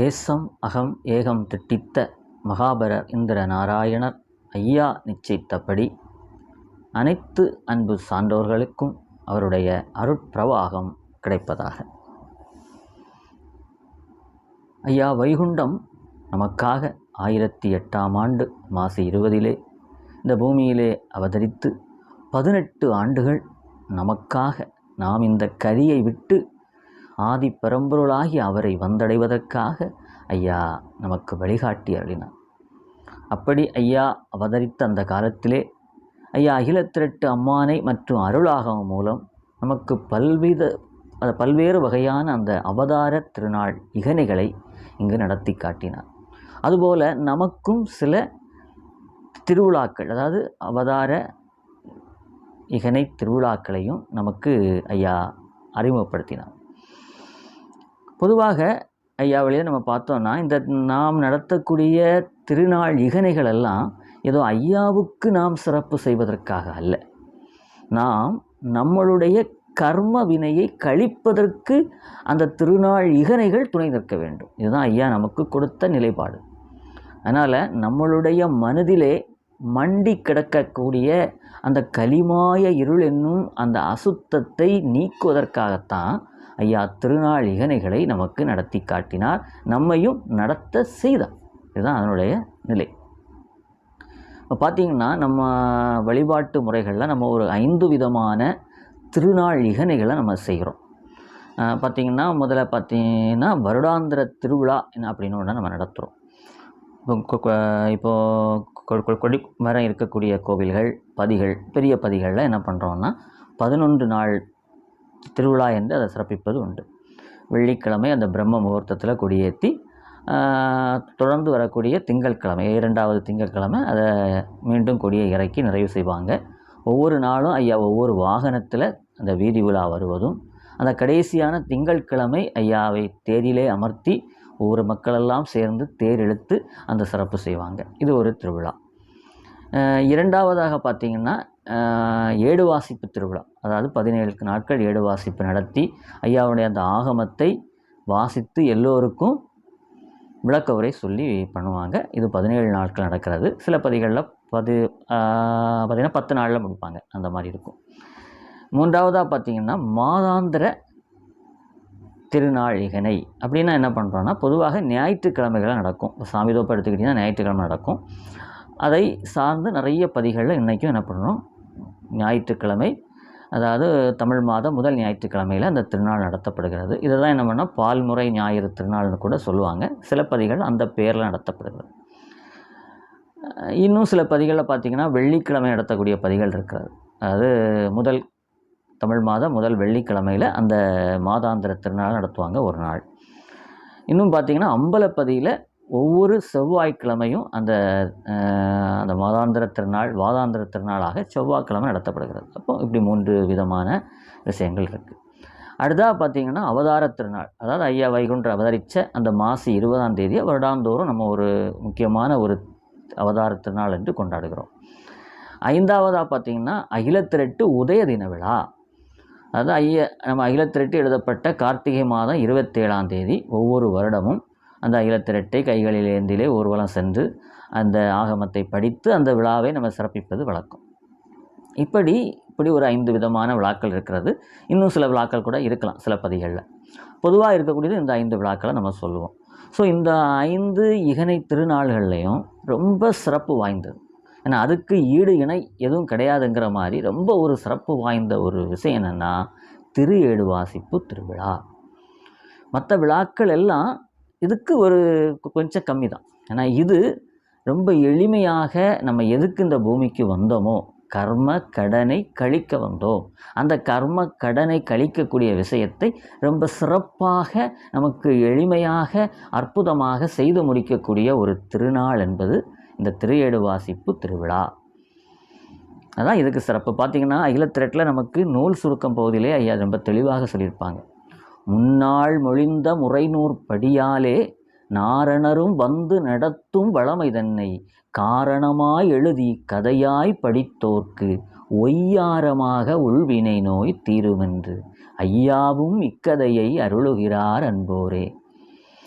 தேசம் அகம் ஏகம் திட்டித்த மகாபரர் இந்திர நாராயணர் ஐயா நிச்சயித்தபடி அனைத்து அன்பு சான்றோர்களுக்கும் அவருடைய அருட்பிரவாகம் கிடைப்பதாக. ஐயா வைகுண்டம் நமக்காக ஆயிரத்தி எட்டாம் ஆண்டு மாசி இருபதிலே இந்த பூமியிலே அவதரித்து பதினெட்டு ஆண்டுகள் நமக்காக நாம் இந்த கரியை விட்டு ஆதி பரம்பொருளாகி அவரை வந்தடைவதற்காக ஐயா நமக்கு வழிகாட்டி அருளினார். அப்படி ஐயா அவதரித்த அந்த காலத்திலே ஐயா அகிலத்திரட்டு அம்மானை மற்றும் அருளாகம் மூலம் நமக்கு பல்வித பல்வேறு வகையான அந்த அவதார திருநாள் இகனைகளை இங்கு நடத்தி காட்டினார். அதுபோல நமக்கும் சில திருவிழாக்கள் அதாவது அவதார இகனை திருவிழாக்களையும் நமக்கு ஐயா அறிமுகப்படுத்தினார். பொதுவாக ஐயா நம்ம பார்த்தோன்னா இந்த நாம் நடத்தக்கூடிய திருநாள் இகனைகள் எல்லாம் ஏதோ ஐயாவுக்கு நாம் சிறப்பு செய்வதற்காக அல்ல. நாம் நம்மளுடைய கர்ம வினையை கழிப்பதற்கு அந்த திருநாள் இகனைகள் துணை நிற்க வேண்டும். இதுதான் ஐயா நமக்கு கொடுத்த நிலைப்பாடு. அதனால் நம்மளுடைய மனதிலே மண்டி கிடக்கக்கூடிய அந்த கலிமாய இருள் என்னும் அந்த அசுத்தத்தை நீக்குவதற்காகத்தான் ஐயா திருநாள் இகனைகளை நமக்கு நடத்தி காட்டினார். நம்மையும் நடத்த செய்தார். இதுதான் அதனுடைய நிலை. இப்போ பார்த்திங்கன்னா நம்ம வழிபாட்டு முறைகளில் நம்ம ஒரு ஐந்து விதமான திருநாள் இகனைகளை நம்ம செய்கிறோம். பார்த்திங்கன்னா முதல்ல பார்த்திங்கன்னா வருடாந்திர திருவிழா என்ன அப்படின்னு ஒன்று நம்ம நடத்துகிறோம் இப்போ இப்போது கொடி மரம் இருக்கக்கூடிய கோவில்கள் பதிகள் பெரிய பதிகளில் என்ன பண்ணுறோன்னா பதினொன்று நாள் திருவிழா என்று அதை சிறப்பிப்பது உண்டு. வெள்ளிக்கிழமை அந்த பிரம்ம முகூர்த்தத்தில் கொடியேற்றி தொடர்ந்து வரக்கூடிய திங்கட்கிழமை இரண்டாவது திங்கட்கிழமை அதை மீண்டும் கொடியை இறக்கி நிறைவு செய்வாங்க. ஒவ்வொரு நாளும் ஐயா ஒவ்வொரு வாகனத்தில் அந்த வீதி விழா வருவதும் அந்த கடைசியான திங்கட்கிழமை ஐயாவை தேரிலே அமர்த்தி ஒவ்வொரு மக்களெல்லாம் சேர்ந்து தேர் இழுத்து அந்த சிறப்பு செய்வாங்க. இது ஒரு திருவிழா. இரண்டாவதாக பார்த்திங்கன்னா ஏடு வாசிப்பு திருவிழா. அதாவது பதினேழு நாட்கள் ஏடு வாசிப்பு நடத்தி ஐயாவுடைய அந்த ஆகமத்தை வாசித்து எல்லோருக்கும் விளக்க உரை சொல்லி பண்ணுவாங்க. இது பதினேழு நாட்கள் நடக்கிறது. சில பதிகளில் பது பார்த்திங்கன்னா பத்து நாளில் முடிப்பாங்க. அந்த மாதிரி இருக்கும். மூன்றாவதாக பார்த்திங்கன்னா மாதாந்திர திருநாழிகனை அப்படின்னா என்ன பண்ணுறோன்னா பொதுவாக ஞாயிற்றுக்கிழமைகளாக நடக்கும். சாமி தோப்பை எடுத்துக்கிட்டிங்கன்னா ஞாயிற்றுக்கிழமை நடக்கும். அதை சார்ந்து நிறைய பதிகளில் இன்றைக்கும் என்ன பண்ணுறோம் ஞாயிற்றுக்கிழமை அதாவது தமிழ் மாதம் முதல் ஞாயிற்றுக்கிழமையில் அந்த திருநாள் நடத்தப்படுகிறது. இதை தான் என்ன பண்ணால் பால்முறை ஞாயிறு திருநாள்னு கூட சொல்லுவாங்க. சில பதிகள் அந்த பேரில் நடத்தப்படுகிறது. இன்னும் சில பதிகளில் பார்த்திங்கன்னா வெள்ளிக்கிழமை நடத்தக்கூடிய பதிகள் இருக்கிறது. அதாவது முதல் தமிழ் மாதம் முதல் வெள்ளிக்கிழமையில் அந்த மாதாந்திர திருநாள் நடத்துவாங்க ஒரு நாள். இன்னும் பார்த்திங்கன்னா அம்பலப்பதியில் ஒவ்வொரு செவ்வாய்க்கிழமையும் அந்த அந்த மாதாந்திர திருநாள் வாதாந்திர திருநாளாக செவ்வாய்க்கிழமை நடத்தப்படுகிறது. அப்போ இப்படி மூன்று விதமான விஷயங்கள் இருக்குது அடுத்ததாக பார்த்திங்கன்னா அவதார திருநாள். அதாவது ஐயா வைகுண்டர் அவதரித்த அந்த மாசி இருபதாம் தேதி வருடாந்தோறும் நம்ம ஒரு முக்கியமான ஒரு அவதார திருநாள் என்று கொண்டாடுகிறோம். ஐந்தாவதாக பார்த்திங்கன்னா அகிலத்திரட்டு உதய தின விழா. அதாவது ஐய நம்ம அகிலத்திரட்டு எழுதப்பட்ட கார்த்திகை மாதம் இருபத்தேழாம் தேதி ஒவ்வொரு வருடமும் அந்த அகிலத்திரட்டை கைகளில் ஏந்திலே ஊர்வலம் சென்று அந்த ஆகமத்தை படித்து அந்த விழாவை நம்ம சிறப்பிப்பது வழக்கம். இப்படி இப்படி ஒரு ஐந்து விதமான விழாக்கள் இருக்கிறது. இன்னும் சில விழாக்கள் கூட இருக்கலாம் சில பதிகளில். பொதுவாக இருக்கக்கூடியது இந்த ஐந்து விழாக்களை நம்ம சொல்லுவோம். ஸோ இந்த ஐந்து இகனை திருநாள்கள்லையும் ரொம்ப சிறப்பு வாய்ந்தது. ஏன்னா அதுக்கு ஈடு இணை எதுவும் கிடையாதுங்கிற மாதிரி ரொம்ப ஒரு சிறப்பு வாய்ந்த ஒரு விஷயம் என்னென்னா திரு ஏடு வாசிப்பு திருவிழா. மற்ற விழாக்கள் எல்லாம் இதுக்கு ஒரு கொஞ்சம் கம்மி தான் ஏன்னா இது ரொம்ப எளிமையாக நம்ம எதுக்கு இந்த பூமிக்கு வந்தோமோ கர்ம கடனை கழிக்க வந்தோம். அந்த கர்ம கடனை கழிக்கக்கூடிய விஷயத்தை ரொம்ப சிறப்பாக நமக்கு எளிமையாக அற்புதமாக செய்து முடிக்கக்கூடிய ஒரு திருநாள் என்பது இந்த திரையேடு வாசிப்பு திருவிழா. அதான் இதுக்கு சிறப்பு. பார்த்திங்கன்னா அகிலத்திரட்டில் நமக்கு நூல் சுருக்கம் பகுதியிலே ஐயா ரொம்ப தெளிவாக சொல்லியிருப்பாங்க. முன்னாள் மொழிந்த முறைநூற்படியாலே நாரணரும் வந்து நடத்தும் வளமை தன்னை காரணமாய் எழுதி கதையாய் படித்தோர்க்கு ஒய்யாரமாக உள்வினை நோய் தீருமென்று ஐயாவும் இக்கதையை அருளுகிறார் அன்போரே.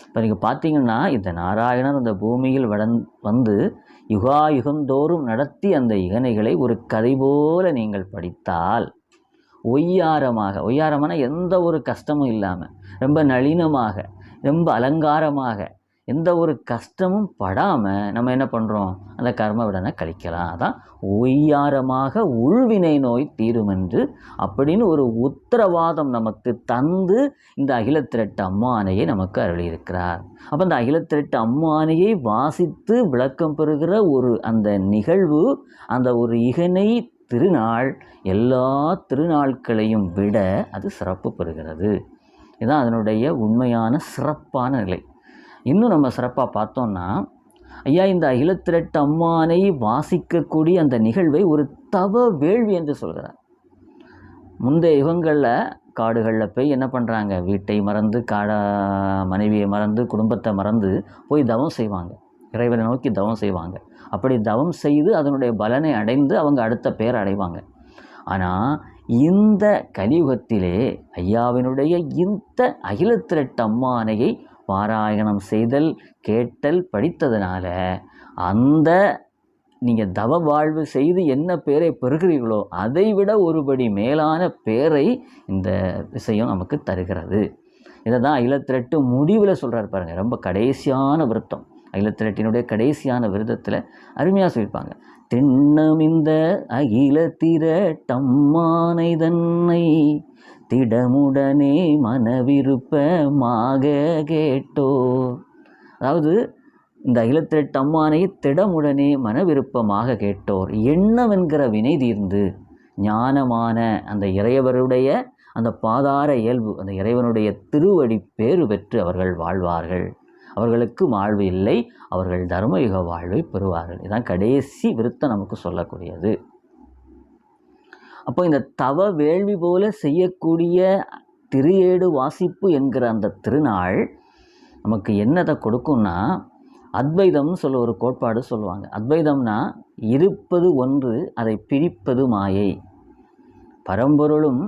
இப்போ நீங்கள் பார்த்தீங்கன்னா இந்த நாராயணன் அந்த பூமியில் வடன் வந்து யுகாயுகந்தோறும் நடத்தி அந்த இகனைகளை ஒரு கதை போல நீங்கள் படித்தால் ஒய்யாரமாக ஒய்யாரமான எந்த ஒரு கஷ்டமும் இல்லாமல் ரொம்ப நளினமாக ரொம்ப அலங்காரமாக எந்த ஒரு கஷ்டமும் படாமல் நம்ம என்ன பண்ணுறோம் அந்த கர்ம விடனை கழிக்கலாம். அதான் ஒய்யாரமாக உள்வினை நோய் தீரும் என்று அப்படின்னு ஒரு உத்தரவாதம் நமக்கு தந்து இந்த அகிலத்திரட்டு அம்மானையை நமக்கு அருளியிருக்கிறார். அப்போ அந்த அகிலத்திரட்டு அம்மானையை வாசித்து விளக்கம் பெறுகிற ஒரு அந்த நிகழ்வு அந்த ஒரு இகனை திருநாள் எல்லா திருநாட்களையும் விட அது சிறப்பு பெறுகிறது. இதுதான் அதனுடைய உண்மையான சிறப்பான நிலை. இன்னும் நம்ம சிறப்பாக பார்த்தோம்னா ஐயா இந்த அகிலத்திரட்டு அம்மானை வாசிக்கக்கூடிய அந்த நிகழ்வை ஒரு தவ வேள்வி என்று சொல்கிறார். முந்தைய யுகங்களில் காடுகளில் போய் என்ன பண்ணுறாங்க வீட்டை மறந்து காடா மனைவியை மறந்து குடும்பத்தை மறந்து போய் தவம் செய்வாங்க. இறைவனை நோக்கி தவம் செய்வாங்க. அப்படி தவம் செய்து அதனுடைய பலனை அடைந்து அவங்க அடுத்த பேர் அடைவாங்க. ஆனால் இந்த கலியுகத்திலே ஐயாவினுடைய இந்த அகிலத்திரட்டு அம்மானையை பாராயணம் செய்தல் கேட்டல் படித்ததுனால அந்த நீங்கள் தவ வாழ்வு செய்து என்ன பேரை பெறுகிறீர்களோ அதை விட ஒருபடி மேலான பேரை இந்த விஷயம் நமக்கு தருகிறது. இதை தான் அகிலத்திரட்டு முடிவில் சொல்கிறார் பாருங்கள் ரொம்ப கடைசியான விருத்தம். அகிலத்திரட்டினுடைய கடைசியான விரதத்தில் அருமையாக சொல்லியிருப்பாங்க. திண்ணம் இந்த அகில திரட்டம்மானை தன்னை திடமுடனே மனவிருப்பமாக கேட்டோ அதாவது இந்த அகிலத்திரட்டம்மானை திடமுடனே மனவிருப்பமாக கேட்டோர். என்னவென்கிற வினை தீர்ந்து ஞானமான அந்த இறையவருடைய அந்த பாதார இயல்பு அந்த இறைவனுடைய திருவடி பேறு பெற்று அவர்கள் வாழ்வார்கள். அவர்களுக்கு வாழ்வு இல்லை. அவர்கள் தர்மயுக வாழ்வை பெறுவார்கள். இதுதான் கடைசி விருத்தம் நமக்கு சொல்லக்கூடியது. அப்போ இந்த தவ வேள்வி போல செய்யக்கூடிய திருஏடு வாசிப்பு என்கிற அந்த திருநாள் நமக்கு என்னதை கொடுக்கும்னா அத்வைதம்னு சொல்ல ஒரு கோட்பாடு சொல்லுவாங்க. அத்வைதம்னா இருப்பது ஒன்று அதை பிரிப்பது மாயை. பரம்பொருளும்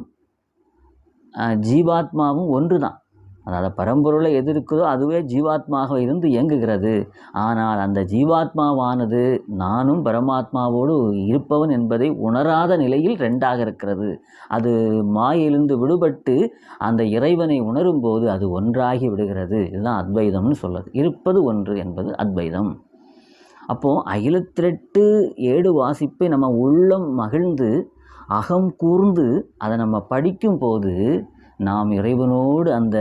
ஜீவாத்மாவும் ஒன்று தான் அதாவது பரம்பொருளை எது இருக்குதோ அதுவே ஜீவாத்மாக இருந்து இயங்குகிறது. ஆனால் அந்த ஜீவாத்மாவானது நானும் பரமாத்மாவோடு இருப்பவன் என்பதை உணராத நிலையில் ரெண்டாக இருக்கிறது. அது மாயிலிருந்து விடுபட்டு அந்த இறைவனை உணரும்போது அது ஒன்றாகி விடுகிறது. இதுதான் அத்வைதம்னு சொல்லுது இருப்பது ஒன்று என்பது அத்வைதம். அப்போது அகிலத்திரட்டு ஏடு வாசிப்பை நம்ம உள்ளம் மகிழ்ந்து அகம் கூர்ந்து அதை நம்ம படிக்கும்போது நாம் இறைவனோடு அந்த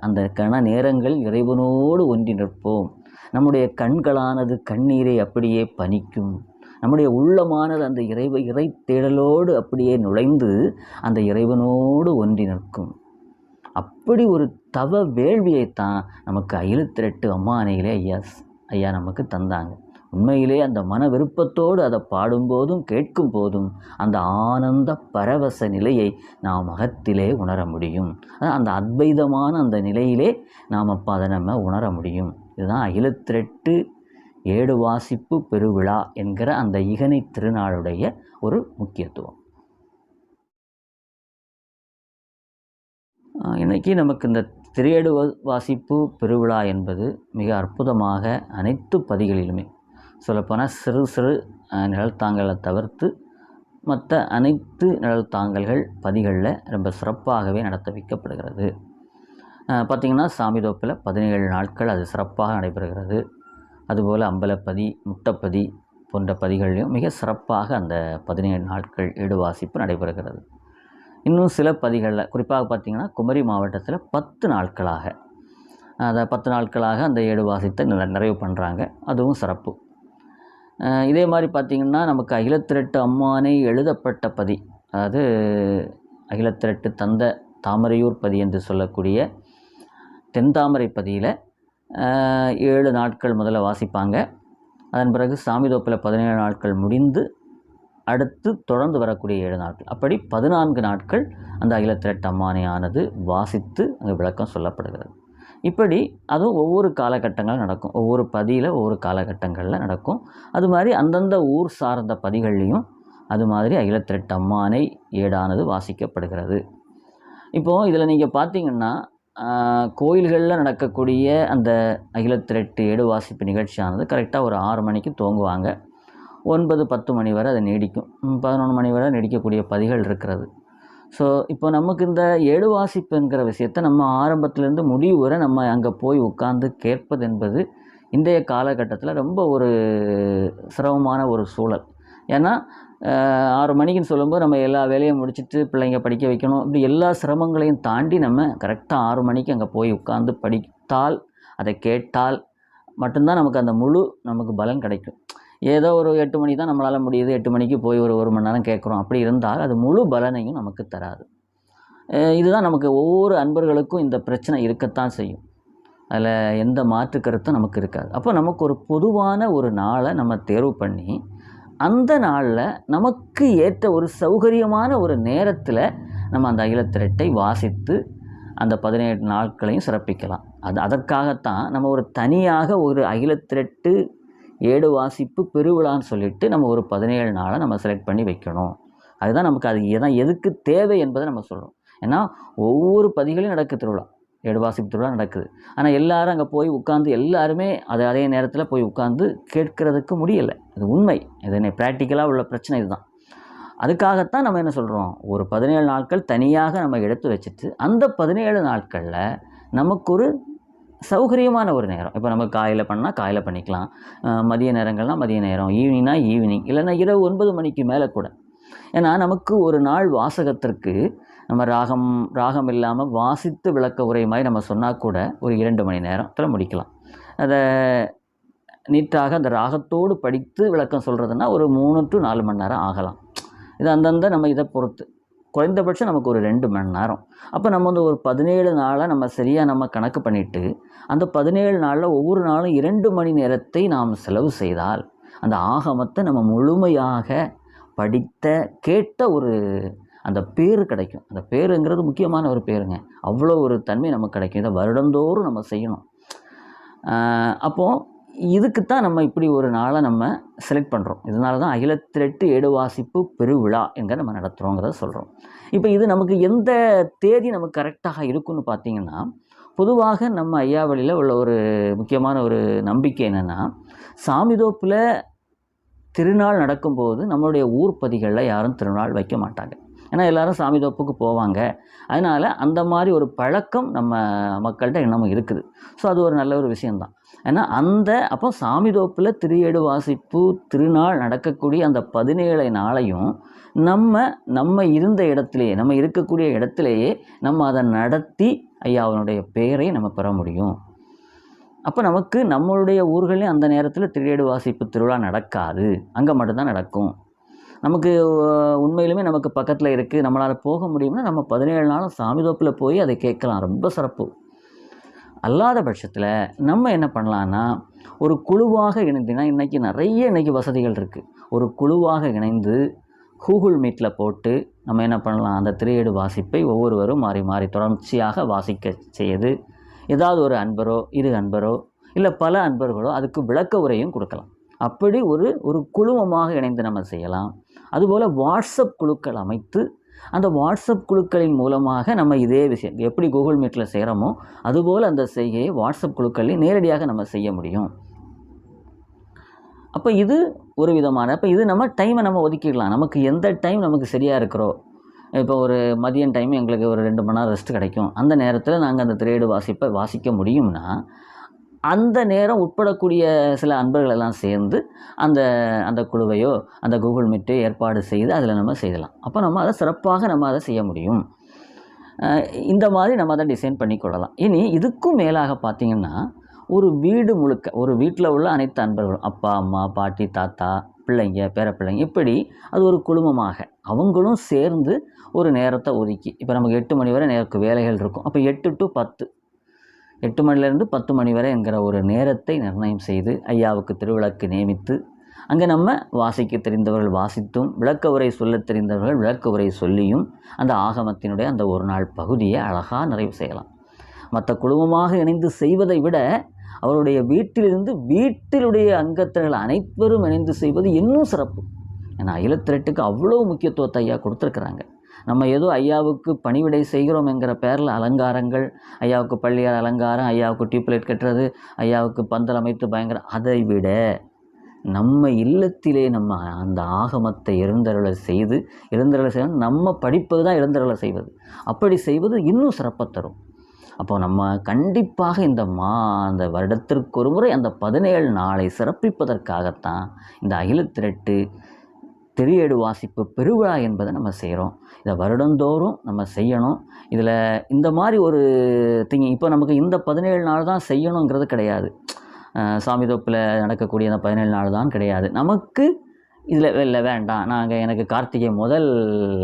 அந்த கண நேரங்கள் இறைவனோடு ஒன்றி நிற்போம். நம்முடைய கண்களானது கண்ணீரை அப்படியே பணிக்கும். நம்முடைய உள்ளமானது அந்த இறைவ இறை தேடலோடு அப்படியே நுழைந்து அந்த இறைவனோடு ஒன்றி நிற்கும். அப்படி ஒரு தவ வேள்வியைத்தான் நமக்கு அகிலத்திரட்டு அம்மானையிலே ஐயா ஐயா நமக்கு தந்தாங்க. உண்மையிலே அந்த மன விருப்பத்தோடு அதை பாடும்போதும் கேட்கும் போதும் அந்த ஆனந்த பரவச நிலையை நாம் அகத்திலே உணர முடியும். அந்த அத்வைதமான அந்த நிலையிலே நாம் அப்போ அதை நம்ம உணர முடியும். இதுதான் அகிலத்திரெட்டு ஏடு வாசிப்பு பெருவிழா என்கிற அந்த இகனை திருநாளுடைய ஒரு முக்கியத்துவம். இன்றைக்கி நமக்கு இந்த திரையேடு வாசிப்பு பெருவிழா என்பது மிக அற்புதமாக அனைத்து பதிகளிலுமே சொல்லப்போனால் சிறு சிறு ஆஹ், தவிர்த்து மற்ற அனைத்து நிழல்தாங்கல்கள் பதிகளில் ரொம்ப சிறப்பாகவே நடத்த வைக்கப்படுகிறது. பார்த்திங்கன்னா சாமி தோப்பில் பதினேழு நாட்கள் அது சிறப்பாக நடைபெறுகிறது. அதுபோல் அம்பலப்பதி முட்டப்பதி போன்ற பதிகள்லையும் மிக சிறப்பாக அந்த பதினேழு நாட்கள் ஈடுவாசிப்பு நடைபெறுகிறது. இன்னும் சில பதிகளில் குறிப்பாக பார்த்திங்கன்னா குமரி மாவட்டத்தில் பத்து நாட்களாக அதை பத்து நாட்களாக அந்த ஏடு வாசித்தை நிறைவு பண்ணுறாங்க அதுவும் சிறப்பு. இதே மாதிரி பார்த்திங்கன்னா நமக்கு அகிலத்திரட்டு அம்மானை எழுதப்பட்ட பதி. அதாவது அகிலத்திரட்டு தந்த தாமரையூர் பதி என்று சொல்லக்கூடிய தென்தாமரை பதியில் ஏழு நாட்கள் முதல்ல வாசிப்பாங்க. அதன் பிறகு சாமி தோப்பில் பதினேழு நாட்கள் முடிந்து அடுத்து தொடர்ந்து வரக்கூடிய ஏழு நாட்கள். அப்படி பதினான்கு நாட்கள் அந்த அகிலத்திரட்டு அம்மானையானது வாசித்து அங்கே விளக்கம் சொல்லப்படுகிறது. இப்படி அதுவும் ஒவ்வொரு காலகட்டங்கள் நடக்கும். ஒவ்வொரு பதியில் ஒவ்வொரு காலகட்டங்களில் நடக்கும். அது மாதிரி அந்தந்த ஊர் சார்ந்த பதிகள்லேயும் அது மாதிரி அகிலத்திரட்டு அம்மானை ஏடானது வாசிக்கப்படுகிறது. இப்போது இதில் நீங்கள் பார்த்தீங்கன்னா கோயில்களில் நடக்கக்கூடிய அந்த அகிலத்திரட்டு ஏடு வாசிப்பு நிகழ்ச்சியானது கரெக்டாக ஒரு ஆறு மணிக்கு துவங்குவாங்க. ஒன்பது பத்து மணி வரை அது நீடிக்கும். பதினொன்று மணி வரை நீடிக்கக்கூடிய பதிகள் இருக்கிறது. ஸோ இப்போ நமக்கு இந்த ஏடு வாசிப்புங்கிற விஷயத்தை நம்ம ஆரம்பத்திலேருந்து முடிவு வரை நம்ம அங்கே போய் உட்காந்து கேட்பது என்பது இன்றைய காலகட்டத்தில் ரொம்ப ஒரு சிரமமான ஒரு சூழல். ஏன்னா ஆறு மணிக்குன்னு சொல்லும்போது நம்ம எல்லா வேலையும் முடிச்சுட்டு பிள்ளைங்க படிக்க வைக்கணும். இப்படி எல்லா சிரமங்களையும் தாண்டி நம்ம கரெக்டாக ஆறு மணிக்கு அங்கே போய் உட்காந்து படித்தால் அதை கேட்டால் மட்டும்தான் நமக்கு அந்த முழு நமக்கு பலன் கிடைக்கும். ஏதோ ஒரு எட்டு மணி தான் நம்மளால் முடியுது. எட்டு மணிக்கு போய் ஒரு ஒரு மணி நேரம் கேட்குறோம். அப்படி இருந்தால் அது முழு பலனையும் நமக்கு தராது. இதுதான் நமக்கு ஒவ்வொரு அன்பர்களுக்கும் இந்த பிரச்சனை இருக்கத்தான் செய்யும். அதில் எந்த மாற்று கருத்தும் நமக்கு இருக்காது. அப்போ நமக்கு ஒரு பொதுவான ஒரு நாளை நம்ம தேர்வு பண்ணி அந்த நாளில் நமக்கு ஏற்ற ஒரு சௌகரியமான ஒரு நேரத்தில் நம்ம அந்த அகிலத்திரட்டை வாசித்து அந்த பதினேழு நாட்களையும் சிறப்பிக்கலாம். அது அதற்காகத்தான் நம்ம ஒரு தனியாக ஒரு அகிலத்திரட்டு ஏடு வாசிப்பு பெருவிழான்னு சொல்லிட்டு நம்ம ஒரு பதினேழு நாளை நம்ம செலக்ட் பண்ணி வைக்கணும். அதுதான் நமக்கு அது எதான் எதுக்கு தேவை என்பதை நம்ம சொல்கிறோம் ஏன்னா ஒவ்வொரு பதிகளையும் நடக்கு திருவிழா. ஏடு வாசிப்பு திருவிழா நடக்குது. ஆனால் எல்லாரும் அங்கே போய் உட்காந்து எல்லாருமே அது அதே நேரத்தில் போய் உட்காந்து கேட்கறதுக்கு முடியலை. அது உண்மை. இது ப்ராக்டிக்கலாக உள்ள பிரச்சனை இதுதான். அதுக்காகத்தான் நம்ம என்ன சொல்கிறோம் ஒரு பதினேழு நாட்கள் தனியாக நம்ம எடுத்து வச்சுட்டு அந்த பதினேழு நாட்களில் நமக்கு ஒரு சௌகரியமான ஒரு நேரம். இப்போ நம்ம காலையில் பண்ணால் காலையில் பண்ணிக்கலாம். மதிய நேரங்கள்னால் மதிய நேரம். ஈவினிங்னா ஈவினிங். இல்லைன்னா இரவு ஒன்பது மணிக்கு மேலே கூட. ஏன்னா நமக்கு ஒரு நாள் வாசகத்திற்கு நம்ம ராகம் ராகம் இல்லாமல் வாசித்து விளக்க உரை மாதிரி நம்ம சொன்னால் கூட ஒரு இரண்டு மணி நேரத்தில் முடிக்கலாம். அதை நீட்டாக அந்த ராகத்தோடு படித்து விளக்கம் சொல்கிறதுனா ஒரு மூணு டு நாலு மணி நேரம் ஆகலாம். இது அந்தந்த நம்ம இதை பொறுத்து. குறைந்தபட்சம் நமக்கு ஒரு ரெண்டு மணி நேரம். அப்போ நம்ம வந்து ஒரு பதினேழு நாளை நம்ம சரியாக நம்ம கணக்கு பண்ணிவிட்டு அந்த பதினேழு நாளில் ஒவ்வொரு நாளும் இரண்டு மணி நேரத்தை நாம் செலவு செய்தால் அந்த ஆகமத்தை நம்ம முழுமையாக படித்த கேட்ட ஒரு அந்த பேர் கிடைக்கும். அந்த பேருங்கிறது முக்கியமான ஒரு பேருங்க. அவ்வளோ ஒரு தன்மை நமக்கு கிடைக்கும். இதை வருடந்தோறும் நம்ம செய்யணும். அப்போது இதுக்கு தான் நம்ம இப்படி ஒரு நாளை நம்ம செலக்ட் பண்ணுறோம் இதனால தான் அகிலத்திரெட்டு ஏடு வாசிப்பு பெருவிழா என்கிற நம்ம நடத்துகிறோங்கிறத சொல்கிறோம் இப்போ இது நமக்கு எந்த தேதி நமக்கு கரெக்டாக இருக்குன்னு பார்த்தீங்கன்னா பொதுவாக நம்ம ஐயாவளியில் உள்ள ஒரு முக்கியமான ஒரு நம்பிக்கை என்னென்னா சாமிதோப்பில் திருநாள் நடக்கும்போது நம்மளுடைய ஊர் பதிகளில் யாரும் திருநாள் வைக்க மாட்டாங்க. ஏன்னா எல்லாரும் சாமிதோப்புக்கு போவாங்க. அதனால் அந்த மாதிரி ஒரு பழக்கம் நம்ம மக்கள்கிட்ட இன்னமும் இருக்குது. ஸோ அது ஒரு நல்ல ஒரு விஷயந்தான் ஏன்னா அந்த அப்போ சாமி தோப்பில் திரியேடு வாசிப்பு திருநாள் நடக்கக்கூடிய அந்த பதினேழு நாளையும் நம்ம நம்ம இருந்த இடத்துலையே நம்ம இருக்கக்கூடிய இடத்துலையே நம்ம அதை நடத்தி ஐயா அவனுடைய பெயரை நம்ம பெற முடியும். அப்போ நமக்கு நம்மளுடைய ஊர்களையும் அந்த நேரத்தில் திரியேடு வாசிப்பு திருவிழா நடக்காது. அங்கே மட்டும்தான் நடக்கும். நமக்கு உண்மையிலுமே நமக்கு பக்கத்தில் இருக்குது நம்மளால் போக முடியும்னா நம்ம பதினேழு நாளும் சாமிதோப்பில் போய் அதை கேட்கலாம். ரொம்ப சிறப்பு. அல்லாத பட்சத்தில் நம்ம என்ன பண்ணலான்னா ஒரு குழுவாக இணைந்துனா இன்றைக்கி நிறைய இன்றைக்கி வசதிகள் இருக்குது ஒரு குழுவாக இணைந்து கூகுள் மீட்டில் போட்டு நம்ம என்ன பண்ணலாம்? அந்த திரையேடு வாசிப்பை ஒவ்வொருவரும் மாறி மாறி தொடர்ச்சியாக வாசிக்க செய்யுது ஏதாவது ஒரு அன்பரோ இரு அன்பரோ இல்லை பல அன்பர்களோ அதுக்கு விளக்க உரையும் கொடுக்கலாம். அப்படி ஒரு ஒரு குழுமமாக இணைந்து நம்ம செய்யலாம். அதுபோல் வாட்ஸ்அப் குழுக்கள் அமைத்து அந்த வாட்ஸ்அப் குழுக்களின் மூலமாக நம்ம இதே விஷயம் எப்படி கூகுள் மீட்டில் செய்கிறோமோ அதுபோல் அந்த செய்கையை வாட்ஸ்அப் குழுக்களில் நேரடியாக நம்ம செய்ய முடியும். அப்போ இது ஒரு விதமான அப்போ இது நம்ம டைமை நம்ம ஒதுக்கிடலாம். நமக்கு எந்த டைம் நமக்கு சரியாக இருக்கிறோ இப்போ ஒரு மதியம் டைம் எங்களுக்கு ஒரு ரெண்டு மணி நேரம் ரெஸ்ட் கிடைக்கும். அந்த நேரத்தில் நாங்கள் அந்த திரையீடு வாசிப்பை வாசிக்க முடியும்னா அந்த நேரம் உட்படக்கூடிய சில அன்பர்கள் எல்லாம் சேர்ந்து அந்த அந்த குழுவையோ அந்த கூகுள் மீட்டோ ஏற்பாடு செய்து அதில் நம்ம செய்யலாம். அப்போ நம்ம அதை சிறப்பாக நம்ம அதை செய்ய முடியும். இந்த மாதிரி நம்ம அதை டிசைன் பண்ணி கொள்ளலாம். இனி இதுக்கும் மேலாக பார்த்தீங்கன்னா ஒரு வீடு முழுக்க ஒரு வீட்டில் உள்ள அனைத்து அன்பர்களும் அப்பா அம்மா பாட்டி தாத்தா பிள்ளைங்க பேரப்பிள்ளைங்க இப்படி அது ஒரு குழுமமாக அவங்களும் சேர்ந்து ஒரு நேரத்தை ஒதுக்கி இப்போ நமக்கு எட்டு மணி வரை நேருக்கு வேலைகள் இருக்கும். அப்போ எட்டு டு பத்து எட்டு மணிலேருந்து பத்து மணி வரை என்கிற ஒரு நேரத்தை நிர்ணயம் செய்து ஐயாவுக்கு திருவிளக்கு நியமித்து அங்கே நம்ம வாசிக்க தெரிந்தவர்கள் வாசித்தும் விளக்க உரை சொல்லத் தெரிந்தவர்கள் விளக்க உரை சொல்லியும் அந்த ஆகமத்தினுடைய அந்த ஒரு நாள் பகுதியை அழகாக நிறைவு செய்யலாம். மற்ற குழுமமாக இணைந்து செய்வதை விட அவருடைய வீட்டிலிருந்து வீட்டிலுடைய அங்கத்தினர்கள் அனைவரும் இணைந்து செய்வது இன்னும் சிறப்பு. ஏன்னா அகிலத்திரட்டுக்கு அவ்வளோ முக்கியத்துவத்தை ஐயா கொடுத்துருக்குறாங்க. நம்ம ஏதோ ஐயாவுக்கு பணிவிடை செய்கிறோம் என்கிற பேரில் அலங்காரங்கள் ஐயாவுக்கு பள்ளியார் அலங்காரம் ஐயாவுக்கு டியூப்லைட் கட்டுறது ஐயாவுக்கு பந்தல் அமைத்து பயங்கர அதை விட நம்ம இல்லத்திலே நம்ம அந்த ஆகமத்தை எழுந்தருளை செய்து எழுந்தருளை செய்ய நம்ம படிப்பது தான் எழுந்தருளை செய்வது. அப்படி செய்வது இன்னும் சிறப்பை தரும். அப்போ நம்ம கண்டிப்பாக இந்த மா அந்த வருடத்திற்கு ஒரு முறை அந்த பதினேழு நாளை சிறப்பிப்பதற்காகத்தான் இந்த அகில திரட்டு திரியேடு வாசிப்பு பெருவிழா என்பதை நம்ம செய்கிறோம். இதை வருடந்தோறும் நம்ம செய்யணும். இதில் இந்த மாதிரி ஒரு திங் இப்போ நமக்கு இந்த பதினேழு நாள் தான் செய்யணுங்கிறது கிடையாது. சாமி தோப்பில் நடக்கக்கூடிய அந்த பதினேழு நாள் தான் கிடையாது. நமக்கு இதில் இல்லை வேண்டாம். நாங்கள் எனக்கு கார்த்திகை முதல்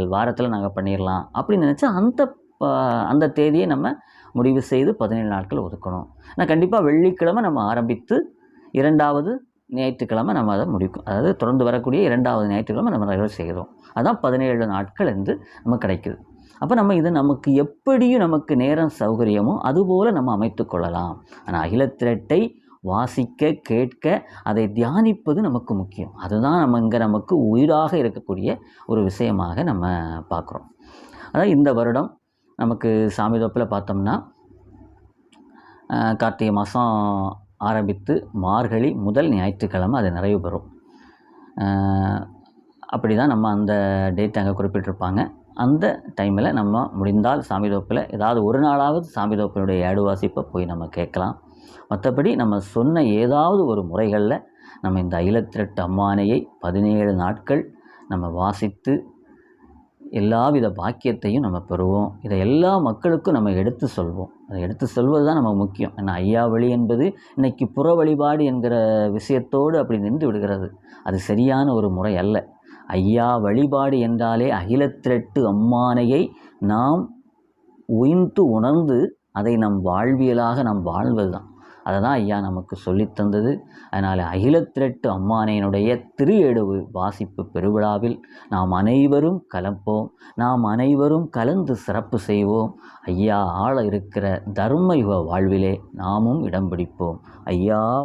வாரத்தில் நாங்கள் பண்ணிடலாம் அப்படின்னு நினச்சா அந்த ப- அந்த தேதியை நம்ம முடிவு செய்து பதினேழு நாட்கள் ஒதுக்கணும். நான் கண்டிப்பாக வெள்ளிக்கிழமை நம்ம ஆரம்பித்து இரண்டாவது ஞாயிற்றுக்கிழமை நம்ம அதை முடிக்கும். அதாவது தொடர்ந்து வரக்கூடிய இரண்டாவது ஞாயிற்றுக்கிழமை நம்ம நிறைவு செய்கிறோம். அதான் பதினேழு நாட்கள் என்று நமக்கு கிடைக்குது. அப்போ நம்ம இது நமக்கு எப்படியும் நமக்கு நேரம் சௌகரியமோ அதுபோல் நம்ம அமைத்து கொள்ளலாம். ஆனால் அகிலத்திரட்டை வாசிக்க கேட்க அதை தியானிப்பது நமக்கு முக்கியம். அதுதான் நம்ம இங்கே நமக்கு உயிராக இருக்கக்கூடிய ஒரு விஷயமாக நம்ம பார்க்குறோம். அதாவது இந்த வருடம் நமக்கு சாமி தோப்பில் பார்த்தோம்னா கார்த்திகை மாதம் ஆரம்பித்து மார்கழி முதல் ஞாயிற்றுக்கிழமை அது நிறைவு பெறும். அப்படி தான் நம்ம அந்த டேட் அங்கே குறிப்பிட்டிருப்பாங்க. அந்த டைமில் நம்ம முடிந்தால் சாமி தோப்பில் ஏதாவது ஒரு நாளாவது சாமி தோப்பினுடைய ஏடு வாசிப்பை போய் நம்ம கேட்கலாம். மற்றபடி நம்ம சொன்ன ஏதாவது ஒரு முறைகளில் நம்ம இந்த அகிலத்திரட்டு அம்மானையை பதினேழு நாட்கள் நம்ம வாசித்து எல்லாவித பாக்கியத்தையும் நம்ம பெறுவோம். இதை எல்லா மக்களுக்கும் நம்ம எடுத்து சொல்வோம். அதை எடுத்து சொல்வது தான் நம்ம முக்கியம். ஏன்னா ஐயா வழி என்பது இன்னைக்கு புற வழிபாடு என்கிற விஷயத்தோடு அப்படி நின்று விடுகிறது. அது சரியான ஒரு முறை அல்ல. ஐயா வழிபாடு என்றாலே அகிலத்திரட்டு அம்மானையை நாம் உயிர்த்து உணர்ந்து அதை நம் வாழ்வியலாக நாம் வாழ்வது தான் அதை தான் ஐயா நமக்கு சொல்லித் தந்தது. அதனால் அகிலத்திரட்டு அம்மானையினுடைய திரு எழுவு வாசிப்பு பெருவிழாவில் நாம் அனைவரும் கலப்போம். நாம் அனைவரும் கலந்து சிறப்பு செய்வோம். ஐயா ஆள இருக்கிற தர்ம யுக வாழ்விலே நாமும் இடம் பிடிப்போம். ஐயா